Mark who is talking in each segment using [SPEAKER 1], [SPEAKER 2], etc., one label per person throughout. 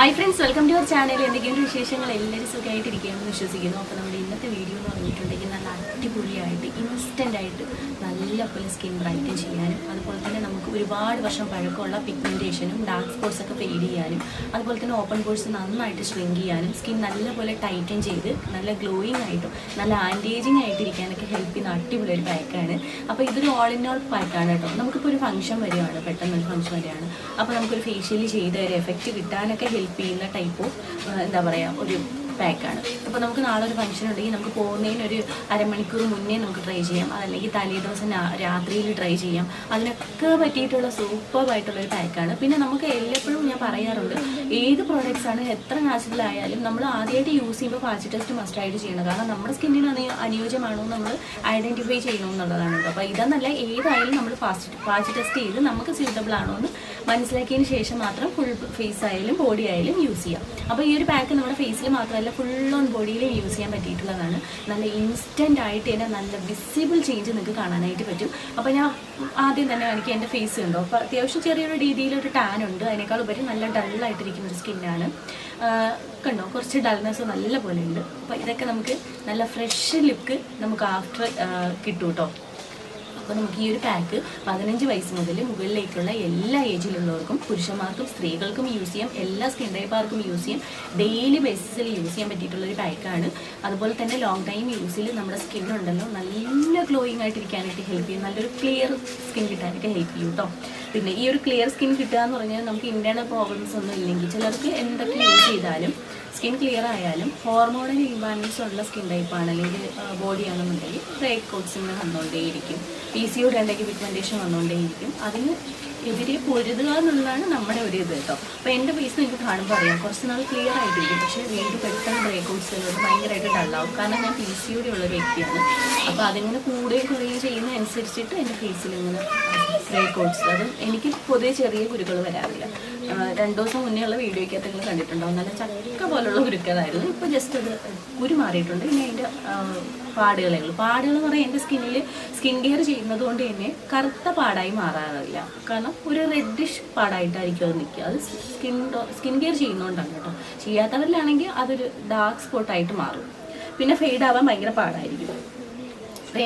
[SPEAKER 1] Hi friends welcome to our channel എന്തൊക്കെയാണ് വിശേഷങ്ങൾ? എല്ലാവരും സുഖമായിട്ടിരിക്കുകയെന്ന് വിശ്വസിക്കുന്നു. അപ്പോൾ നമ്മുടെ ഇന്നത്തെ വീഡിയോ എന്ന് പറഞ്ഞിട്ടുണ്ടെങ്കിൽ നല്ല അടിപൊളിയായിട്ട് ഇൻസ്റ്റന്റ് ആയിട്ട് നല്ല പോലെ സ്കിൻ ബ്രൈറ്റൻ ചെയ്യാനും അതുപോലെ തന്നെ നമുക്ക് ഒരുപാട് വർഷം പഴക്കമുള്ള പിഗ്മെന്റേഷനും ഡാർക്ക് സ്പോട്ട്സ് ഒക്കെ ഫെയ്ഡ് ചെയ്യാനും അതുപോലെ തന്നെ ഓപ്പൺ ബോഴ്സ് നന്നായിട്ട് ഷ്രിങ്ക് ചെയ്യാനും സ്കിൻ നല്ലപോലെ ടൈറ്റൻ ചെയ്ത് നല്ല ഗ്ലോയിങ് ആയിട്ടും നല്ല ആന്റേജിങ് ആയിട്ട് ഇരിക്കാനൊക്കെ ഹെൽപ്പ് ചെയ്യുന്ന അടിപൊളി ഒരു പാക്കാണ് അപ്പോൾ ഇതൊരു ഓൾ ഇൻ ഓൾ പാക്കാണ് കേട്ടോ. നമുക്കിപ്പോൾ ഒരു ഫംഗ്ഷൻ വരികയാണ് പെട്ടെന്ന് ഒരു ഫംഗ്ഷൻ വരികയാണ് അപ്പോൾ നമുക്കൊരു ഫേഷ്യലി ചെയ്ത ഒരു എഫക്റ്റ് കിട്ടാനൊക്കെ ഹെൽപ്പ് ചെയ്യുന്ന ടൈപ്പ് എന്താ പറയുക ഒരു പാക്കാണ് അപ്പോൾ നമുക്ക് നാളെ ഒരു ഫംഗ്ഷൻ ഉണ്ടെങ്കിൽ നമുക്ക് പോകുന്നതിന് ഒരു അരമണിക്കൂർ മുന്നേ നമുക്ക് ട്രൈ ചെയ്യാം. അതല്ലെങ്കിൽ തലേ ദിവസം രാത്രിയിൽ ട്രൈ ചെയ്യാം. അതിനൊക്കെ പറ്റിയിട്ടുള്ള സൂപ്പറായിട്ടുള്ള ഒരു പാക്കാണ് പിന്നെ നമുക്ക് എല്ലപ്പോഴും ഞാൻ പറയാറുണ്ട് ഏത് പ്രോഡക്റ്റ്സ് ആണ് എത്ര നാച്ചുറൽ ആയാലും നമ്മൾ ആദ്യമായിട്ട് യൂസ് ചെയ്യുമ്പോൾ പാച്ച് ടെസ്റ്റ് മസ്റ്റായിട്ട് ചെയ്യണം. കാരണം നമ്മുടെ സ്കിന്നിന് അനുയോജ്യമാണോ നമ്മൾ ഐഡന്റിഫൈ ചെയ്യണം എന്നുള്ളതാണ്. അപ്പോൾ ഇതെന്നല്ല ഏതായാലും നമ്മൾ ഫാസ്റ്റ് പാച്ച് ടെസ്റ്റ് ചെയ്ത് നമുക്ക് സ്യൂട്ടബിൾ ആണോ എന്ന് മനസ്സിലാക്കിയതിന് ശേഷം മാത്രം ഫുൾ ഫേസ് ആയാലും ബോഡി ആയാലും യൂസ് ചെയ്യാം. അപ്പോൾ ഈ ഒരു പാക്ക് നമ്മുടെ ഫേസിൽ മാത്രമല്ല ഫുൾ ഓൺ ബോഡിയിലും യൂസ് ചെയ്യാൻ പറ്റിയിട്ടുള്ളതാണ്. നല്ല ഇൻസ്റ്റന്റ് ആയിട്ട് തന്നെ നല്ല വിസിബിൾ ചേഞ്ച് നിങ്ങൾക്ക് കാണാനായിട്ട് പറ്റും. അപ്പോൾ ഞാൻ ആദ്യം തന്നെ എനിക്ക് എന്റെ ഫേസ് ഉണ്ടോ അപ്പോൾ അത്യാവശ്യം ചെറിയൊരു രീതിയിലൊരു ടാൻ ഉണ്ട്. അതിനേക്കാൾ ഉപരി നല്ല ഡള്ളായിട്ടിരിക്കുന്ന ഒരു സ്കിന്നാണ് കണ്ടോ? കുറച്ച് ഡൾനെസ് നല്ല പോലെ ഉണ്ട്. അപ്പോൾ ഇതൊക്കെ നമുക്ക് നല്ല ഫ്രഷ് ലുക്ക് നമുക്ക് ആഫ്റ്റർ കിട്ടും കേട്ടോ അപ്പോൾ നമുക്ക് ഈ ഒരു പാക്ക് പതിനഞ്ച് വയസ്സ് മുതൽ മുകളിലേക്കുള്ള എല്ലാ ഏജിലുള്ളവർക്കും പുരുഷന്മാർക്കും സ്ത്രീകൾക്കും യൂസ് ചെയ്യാം. എല്ലാ സ്കിൻ ടൈപ്പാർക്കും യൂസ് ചെയ്യാം. ഡെയിലി ബേസിസിൽ യൂസ് ചെയ്യാൻ പറ്റിയിട്ടുള്ള ഒരു പാക്കാണ് അതുപോലെ തന്നെ ലോങ് ടൈം യൂസിൽ നമ്മുടെ സ്കിൻ ഉണ്ടല്ലോ നല്ല ഗ്ലോയിങ് ആയിട്ടിരിക്കാനായിട്ട് ഹെൽപ്പ് ചെയ്യും. നല്ലൊരു ക്ലിയർ സ്കിൻ കിട്ടാനായിട്ട് ഹെൽപ്പ് ചെയ്യും കേട്ടോ പിന്നെ ഈ ഒരു ക്ലിയർ സ്കിൻ കിട്ടുക എന്ന് പറഞ്ഞാൽ നമുക്ക് ഇന്റേണൽ പ്രോബ്ലംസ് ഒന്നും ഇല്ലെങ്കിൽ ചിലർക്ക് എന്തൊക്കെ യൂസ് ചെയ്താലും സ്കിൻ ക്ലിയർ ആയാലും ഹോർമോണൽ ഇംബാലൻസ് ഉള്ള സ്കിൻ ടൈപ്പാണ് അല്ലെങ്കിൽ ബോഡി ആണെന്നുണ്ടെങ്കിൽ ബ്രേക്ക് ഔട്ട്സ് ഇങ്ങനെ വന്നുകൊണ്ടേയിരിക്കും പി സി യുടെ ഉണ്ടെങ്കിൽ പിഗ്മെന്റേഷൻ വന്നുകൊണ്ടേയിരിക്കും അതിന് എതിരെ പൊരുതുക എന്നുള്ളതാണ് നമ്മുടെ ഒരു ഇത് കേട്ടോ. അപ്പോൾ എന്റെ ഫേസ് നിങ്ങൾക്ക് കാണുമ്പോൾ അറിയാം. കുറച്ച് നാൾ ക്ലിയർ ആയിട്ടിരിക്കും. പക്ഷേ വീണ്ടും പെട്ടെന്ന് ബ്രേക്ക് ഔട്ട്സ് വരുന്നത് ഭയങ്കരമായിട്ട് ഡള്ളാവും കാരണം ഞാൻ പി സി യുടെ ഉള്ള വ്യക്തിയാണ്. അപ്പോൾ അതിങ്ങനെ കൂടുകയും കുറയുകയും ചെയ്യുന്നതനുസരിച്ചിട്ട് എന്റെ ഫേസിൽ ഇങ്ങനെ ബ്രേക്ക് ഔട്ട്സ് അതും എനിക്ക് പൊതുവെ ചെറിയ കുരുക്കൾ വരാറില്ല. രണ്ടു ദിവസം മുന്നേ ഉള്ള വീഡിയോയ്ക്കകത്ത് നിങ്ങൾ കണ്ടിട്ടുണ്ടാവും നല്ല ചക്ക പോലുള്ള കുരുക്കളായിരുന്നു ഇപ്പോൾ ജസ്റ്റ് അത് കുരു മാറിയിട്ടുണ്ട്. പിന്നെ അതിന്റെ പാടുകളേ ഉള്ളൂ. പാടുകൾ എന്ന് പറഞ്ഞാൽ എന്റെ സ്കിന്നിൽ സ്കിൻ കെയർ ചെയ്യുന്നത് കൊണ്ട് തന്നെ കറുത്ത പാടായി മാറാറില്ല. കാരണം ഒരു റെഡിഷ് പാടായിട്ടായിരിക്കും അത് നിൽക്കുക. അത് സ്കിൻ സ്കിൻ കെയർ ചെയ്യുന്നതുകൊണ്ടാണ് കേട്ടോ. ചെയ്യാത്തവരിലാണെങ്കിൽ അതൊരു ഡാർക്ക് സ്പോട്ടായിട്ട് മാറും. പിന്നെ ഫെയ്ഡ് ആവാൻ ഭയങ്കര പാടായിരിക്കും.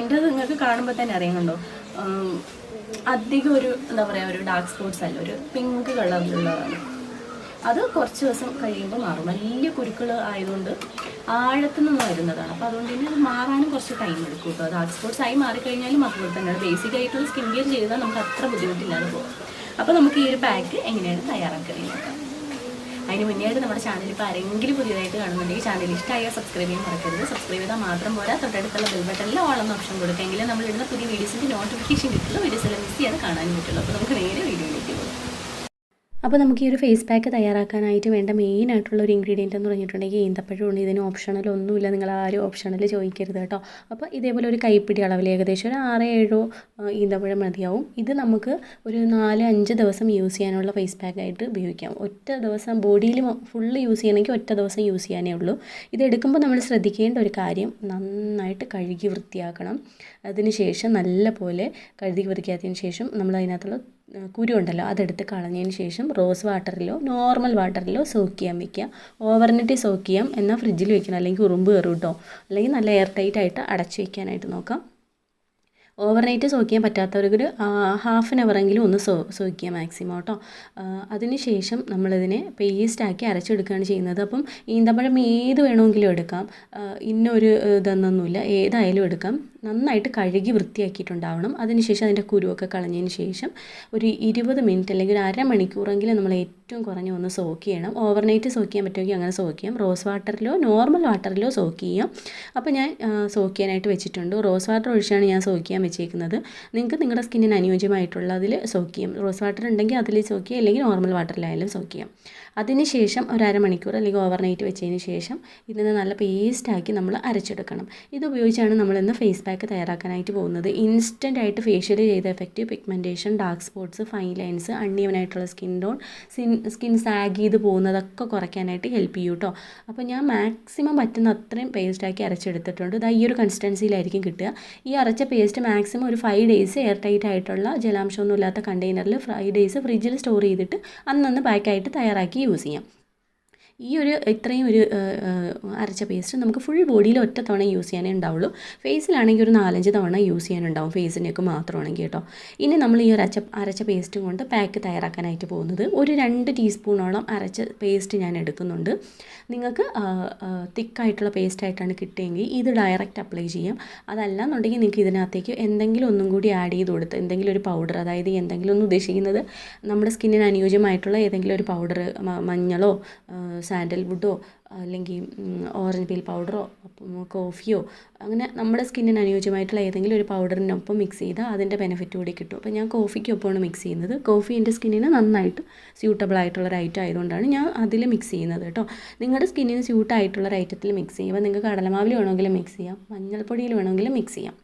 [SPEAKER 1] എന്റെ നിങ്ങൾക്ക് കാണുമ്പോൾ തന്നെ അറിയാം കണ്ടോ? അധികം ഒരു എന്താ പറയുക ഒരു ഡാർക്ക് സ്പോട്ട്സ് അല്ല ഒരു പിങ്ക് കളറിലുള്ളതാണ്. അത് കുറച്ച് ദിവസം കഴിയുമ്പോൾ മാറും. വലിയ കുരുക്കൾ ആയതുകൊണ്ട് ആഴത്തു നിന്ന് വരുന്നതാണ്. അപ്പോൾ അതുകൊണ്ട് തന്നെ അത് മാറാനും കുറച്ച് ടൈം എടുക്കും കേട്ടോ. ഡാർക്ക് സ്പോട്ട്സ് ആയി മാറിക്കഴിഞ്ഞാലും അതുപോലെ തന്നെ ബേസിക് ആയിട്ടുള്ള സ്കിൻ കെയർ ചെയ്താൽ നമുക്ക് അത്ര ബുദ്ധിമുട്ടില്ലാതെ പോകും അപ്പോൾ നമുക്ക് ഈ ഒരു പാക്ക് എങ്ങനെയാണ് തയ്യാറാക്കുന്നത് അതിന് മുന്നേ നമ്മുടെ ചാനൽ ഇപ്പോൾ ആരെങ്കിലും പുതിയതായിട്ട് കാണുന്നുണ്ടെങ്കിൽ ചാനൽ ഇഷ്ടമായ സബ്സ്ക്രൈബ് ചെയ്യാൻ മറക്കരുത്. സബ്സ്ക്രൈബ് ചെയ്താൽ മാത്രം പോരാ. തൊട്ടടുത്തുള്ള ബെൽ ബട്ടണിൽ ഓളെന്ന ഓപ്ഷൻ കൊടുക്കെങ്കിൽ നമ്മൾ ഇടുന്ന പുതിയ വീഡിയോസിന്റെ നോട്ടിഫിക്കേഷൻ കിട്ടുള്ളൂ വീഡിയോസ് എല്ലാം മിസ് ചെയ്യാതെ കാണാനും പറ്റുള്ളൂ. അപ്പോൾ നമുക്ക് നേരെ വീഡിയോയിലേക്ക്
[SPEAKER 2] അപ്പോൾ നമുക്ക് ഈ ഒരു ഫേസ് പാക്ക് തയ്യാറാക്കാനായിട്ട് വേണ്ട മെയിൻ ആയിട്ടുള്ള ഒരു ഇൻഗ്രീഡിയന്റ് എന്ന് പറഞ്ഞിട്ടുണ്ടെങ്കിൽ ഈന്തപ്പഴമുണ്ട് ഇതിന് ഓപ്ഷണൽ ഒന്നുമില്ല. നിങ്ങൾ ഒരു ഓപ്ഷണൽ ചോദിക്കരുത് കേട്ടോ. അപ്പോൾ ഇതേപോലെ ഒരു കൈപ്പിടി അളവിൽ ഏകദേശം ഒരു ആറ് ഏഴോ ഈന്തപ്പഴം മതിയാവും. ഇത് നമുക്ക് ഒരു നാല് അഞ്ച് ദിവസം യൂസ് ചെയ്യാനുള്ള ഫേസ് പാക്കായിട്ട് ഉപയോഗിക്കാം. ഒറ്റ ദിവസം ബോഡിയിൽ ഫുള്ള് യൂസ് ചെയ്യണമെങ്കിൽ ഒറ്റ ദിവസം യൂസ് ചെയ്യാനേ ഉള്ളൂ. ഇത് എടുക്കുമ്പോൾ നമ്മൾ ശ്രദ്ധിക്കേണ്ട ഒരു കാര്യം നന്നായിട്ട് കഴുകി വൃത്തിയാക്കണം. അതിന് ശേഷം നല്ല പോലെ കഴുകി വൃത്തിയാക്കിയതിന് ശേഷം നമ്മൾ അതിനകത്തുള്ള കുരു ഉണ്ടല്ലോ അതെടുത്ത് കളഞ്ഞതിന് ശേഷം റോസ് വാട്ടറിലോ നോർമൽ വാട്ടറിലോ സോക്ക് ചെയ്യാൻ വെക്കുക. ഓവർനൈറ്റ് സോക്ക് ചെയ്യാം എന്നാൽ ഫ്രിഡ്ജിൽ വെക്കണം അല്ലെങ്കിൽ ഉറുമ്പ് കയറും കേട്ടോ. അല്ലെങ്കിൽ നല്ല എയർ ടൈറ്റ് ആയിട്ട് അടച്ചു വെക്കാനായിട്ട് നോക്കാം. ഓവർനൈറ്റ് സോക്ക് ചെയ്യാൻ പറ്റാത്തവർക്ക് ഹാഫ് ആൻ അവറെങ്കിലും ഒന്ന് സോ സോക്ക് ചെയ്യാം മാക്സിമം കേട്ടോ. അതിന് ശേഷം നമ്മളിതിനെ പേസ്റ്റാക്കി അരച്ചെടുക്കുകയാണ് ചെയ്യുന്നത്. അപ്പം ഈന്തപ്പഴം ഏത് വേണമെങ്കിലും എടുക്കാം. ഇന്നൊരു ഇതെന്നൊന്നുമില്ല. ഏതായാലും എടുക്കാം. നന്നായിട്ട് കഴുകി വൃത്തിയാക്കിയിട്ടുണ്ടാവണം. അതിനുശേഷം അതിന്റെ കുരുവൊക്കെ കളഞ്ഞതിന് ശേഷം ഒരു ഇരുപത് മിനിറ്റ് അല്ലെങ്കിൽ ഒരു അരമണിക്കൂറെങ്കിലും നമ്മൾ ഏറ്റവും കുറഞ്ഞ ഒന്ന് സോക്ക് ചെയ്യണം. ഓവർനൈറ്റ് സോക്ക് ചെയ്യാൻ പറ്റുമെങ്കിൽ അങ്ങനെ സോക്ക് ചെയ്യാം. റോസ് വാട്ടറിലോ നോർമൽ വാട്ടറിലോ സോക്ക് ചെയ്യാം. അപ്പോൾ ഞാൻ സോക്ക് ചെയ്യാനായിട്ട് വെച്ചിട്ടുണ്ട്. റോസ് വാട്ടർ ഒഴിച്ചാണ് ഞാൻ സോക്ക് ചെയ്യാൻ വെച്ചേക്കുന്നത്. നിങ്ങൾക്ക് നിങ്ങളുടെ സ്കിന്നിന് അനുയോജ്യമായിട്ടുള്ള അതിൽ സോക്ക് ചെയ്യാം. റോസ് വാട്ടർ ഉണ്ടെങ്കിൽ അതിൽ സോക്ക് ചെയ്യാം. അല്ലെങ്കിൽ നോർമൽ വാട്ടറിലായാലും സോക്ക് ചെയ്യാം. അതിന് ശേഷം ഒരു അരമണിക്കൂർ അല്ലെങ്കിൽ ഓവർനൈറ്റ് വെച്ചതിന് ശേഷം ഇതിനെ നല്ല പേസ്റ്റാക്കി നമ്മൾ അരച്ചെടുക്കണം. ഇത് ഉപയോഗിച്ചാണ് നമ്മൾ ഇന്ന് ഫേസ് പാക്ക് തയ്യാറാക്കാനായിട്ട് പോകുന്നത്. ഇൻസ്റ്റന്റ് ആയിട്ട് ഫേഷ്യൽ ചെയ്ത effective pigmentation dark spots fine lines uneven ആയിട്ടുള്ള skin tone skin skin sag ചെയ്ത് പോകുന്നതൊക്കെ കുറയ്ക്കാനായിട്ട് ഹെൽപ്പ് ചെയ്യും കേട്ടോ അപ്പോൾ ഞാൻ മാക്സിമം പറ്റുന്ന അത്രയും പേസ്റ്റാക്കി അരച്ചെടുത്തിട്ടുണ്ട്. ഇതാ ഈ ഒരു കൺസിസ്റ്റൻസിയിലായിരിക്കും കിട്ടുക. ഈ അരച്ച പേസ്റ്റ് മാക്സിമം ഒരു ഫൈവ് ഡേയ്സ് എയർ ടൈറ്റ് ആയിട്ടുള്ള ജലാംശമൊന്നുമില്ലാത്ത കണ്ടെയ്നറിൽ ഫൈവ് ഡേയ്സ് ഫ്രിഡ്ജിൽ സ്റ്റോർ ചെയ്തിട്ട് അന്നന്ന് പാക്കായിട്ട് തയ്യാറാക്കി യൂസ് ചെയ്യാം. ഈ ഒരു ഇത്രയും ഒരു അരച്ച പേസ്റ്റ് നമുക്ക് ഫുൾ ബോഡിയിൽ ഒറ്റ തവണ യൂസ് ചെയ്യാനേ ഉണ്ടാവുള്ളൂ. ഫേസിലാണെങ്കിൽ ഒരു നാലഞ്ച് തവണ യൂസ് ചെയ്യാനുണ്ടാവും. ഫേസിനൊക്കെ മാത്രമാണെങ്കിൽ കേട്ടോ. ഇനി നമ്മൾ ഈ ഒരു അരച്ച അരച്ച പേസ്റ്റ് കൊണ്ട് പാക്ക് തയ്യാറാക്കാനായിട്ട് പോകുന്നത് ഒരു രണ്ട് ടീസ്പൂണോളം അരച്ച പേസ്റ്റ് ഞാൻ എടുക്കുന്നുണ്ട്. നിങ്ങൾക്ക് തിക്കായിട്ടുള്ള പേസ്റ്റായിട്ടാണ് കിട്ടിയെങ്കിൽ ഇത് ഡയറക്റ്റ് അപ്ലൈ ചെയ്യാം. അതല്ല എന്നുണ്ടെങ്കിൽ നിങ്ങൾക്ക് ഇതിനകത്തേക്ക് എന്തെങ്കിലും ഒന്നും കൂടി ആഡ് ചെയ്ത് കൊടുത്ത് എന്തെങ്കിലും ഒരു പൗഡർ അതായത് എന്തെങ്കിലും ഒന്ന് ഉദ്ദേശിക്കുന്നത് നമ്മുടെ സ്കിന്നിന് അനുയോജ്യമായിട്ടുള്ള ഏതെങ്കിലും ഒരു പൗഡർ മഞ്ഞളോ സാൻഡൽവുഡോ അല്ലെങ്കിൽ ഓറഞ്ച് പീൽ പൗഡറോ കോഫിയോ അങ്ങനെ നമ്മുടെ സ്കിന്നിന് അനുയോജ്യമായിട്ടുള്ള ഏതെങ്കിലും ഒരു പൗഡറിനൊപ്പം മിക്സ് ചെയ്താൽ അതിന്റെ ബെനിഫിറ്റ് കൂടി കിട്ടും. അപ്പോൾ ഞാൻ കോഫിക്കൊപ്പമാണ് മിക്സ് ചെയ്യുന്നത്. കോഫി എന്റെ സ്കിന്നിന് നന്നായിട്ട് സ്യൂട്ടബിൾ ആയിട്ടുള്ള ഒരു ഐറ്റം ആയതുകൊണ്ടാണ് ഞാൻ അതിൽ മിക്സ് ചെയ്യുന്നത് കേട്ടോ. നിങ്ങളുടെ സ്കിന്നിന് സ്യൂട്ടായിട്ടുള്ള ഒരു ഐറ്റത്തിൽ മിക്സ് ചെയ്യുമ്പോൾ നിങ്ങൾക്ക് കടലമാവിൽ വേണമെങ്കിലും മിക്സ് ചെയ്യാം. മഞ്ഞൾപ്പൊടിയിൽ വേണമെങ്കിലും മിക്സ് ചെയ്യാം.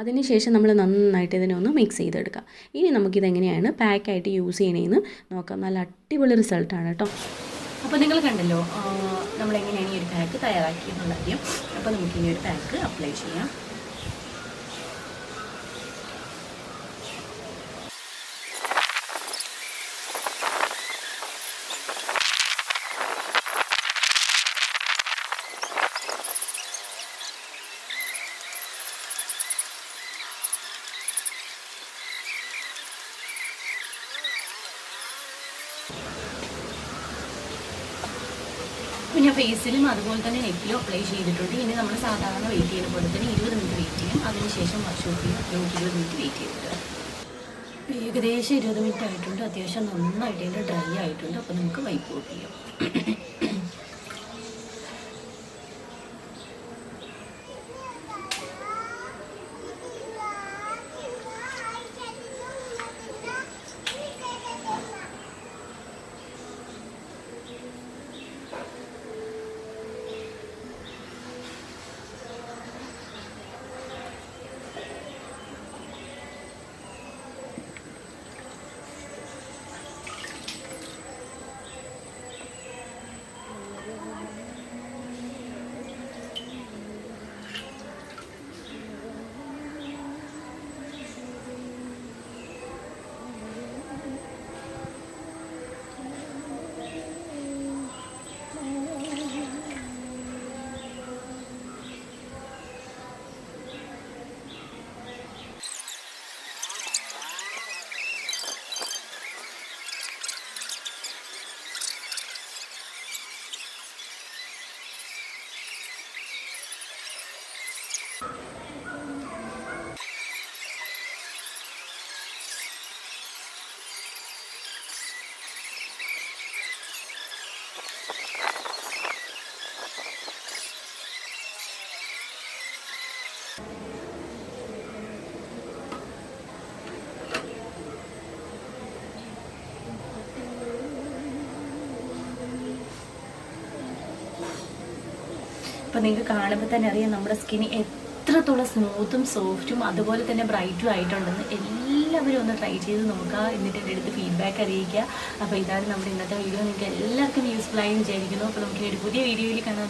[SPEAKER 2] അതിനുശേഷം നമ്മൾ നന്നായിട്ട് ഇതിനെ ഒന്ന് മിക്സ് ചെയ്തെടുക്കാം ഇനി നമുക്കിതെങ്ങനെയാണ് പാക്കായിട്ട് യൂസ് ചെയ്യണേന്ന് നോക്കാം. നല്ല അടിപൊളി റിസൾട്ടാണ് കേട്ടോ.
[SPEAKER 1] അപ്പോൾ നിങ്ങൾ കണ്ടല്ലോ നമ്മളെങ്ങനെയാണ് ഈ ഒരു പാക്ക് തയ്യാറാക്കിയെന്നുള്ള കാര്യം അപ്പോൾ നമുക്ക് ഇനി ഒരു പാക്ക് അപ്ലൈ ചെയ്യാം. ഞാൻ ഫേസിലും അതുപോലെ തന്നെ നെക്കിലും അപ്ലൈ ചെയ്തിട്ടുണ്ട്. ഇനി നമ്മൾ സാധാരണ വെയിറ്റ് ചെയ്യുന്ന പോലെ തന്നെ ഇരുപത് മിനിറ്റ് വെയിറ്റ് ചെയ്യും. അതിനുശേഷം വർഷോപ്പ് ചെയ്യും നൂറ്റി ഇരുപത് മിനിറ്റ് വെയിറ്റ് ചെയ്തിട്ട് ഏകദേശം ഇരുപത് മിനിറ്റ് ആയിട്ടുണ്ട്. അത്യാവശ്യം നന്നായിട്ട് ഇതിന്റെ ഡ്രൈ ആയിട്ടുണ്ട്. അപ്പോൾ നമുക്ക് വൈപ്പ് ഔട്ട് ചെയ്യാം. അപ്പം നിങ്ങൾക്ക് കാണുമ്പോൾ തന്നെ അറിയാം നമ്മുടെ സ്കിൻ എത്രത്തോളം സ്മൂത്തും സോഫ്റ്റും അതുപോലെ തന്നെ ബ്രൈറ്റും ആയിട്ടുണ്ടെന്ന് എല്ലാവരും ഒന്ന് ട്രൈ ചെയ്ത് നോക്കുക എന്നിട്ട് എന്റെ അടുത്ത് ഫീഡ്ബാക്ക് അറിയിക്കുക. അപ്പോൾ ഇതാണ് നമ്മുടെ ഇന്നത്തെ വീഡിയോ നിങ്ങൾക്ക് എല്ലാവർക്കും യൂസ്ഫുൾ ആയി വിചാരിക്കുന്നു. അപ്പോൾ നമുക്ക് ഒരു പുതിയ വീഡിയോയിൽ കാണാൻ